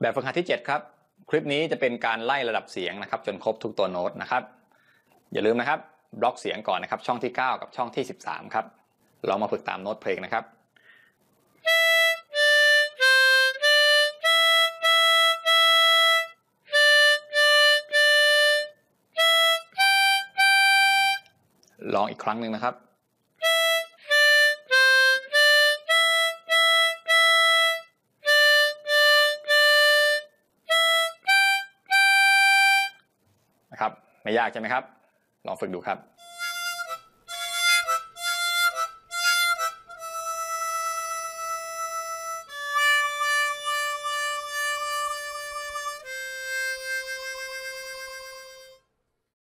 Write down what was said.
แบบฝึกหัดที่ 7 ครับ คลิปนี้จะเป็นการไล่ระดับเสียงนะครับ จนครบทุกตัวโน้ตนะครับ อย่าลืมนะครับ บล็อกเสียงก่อนนะครับ ช่องที่ 9 กับช่องที่ 13 ครับลองมาฝึกตามโน้ตเพลงนะครับลองอีกครั้งหนึ่งนะครับ นะครับ ไม่ยากใช่ไหมครับ ลองฝึกดูครับ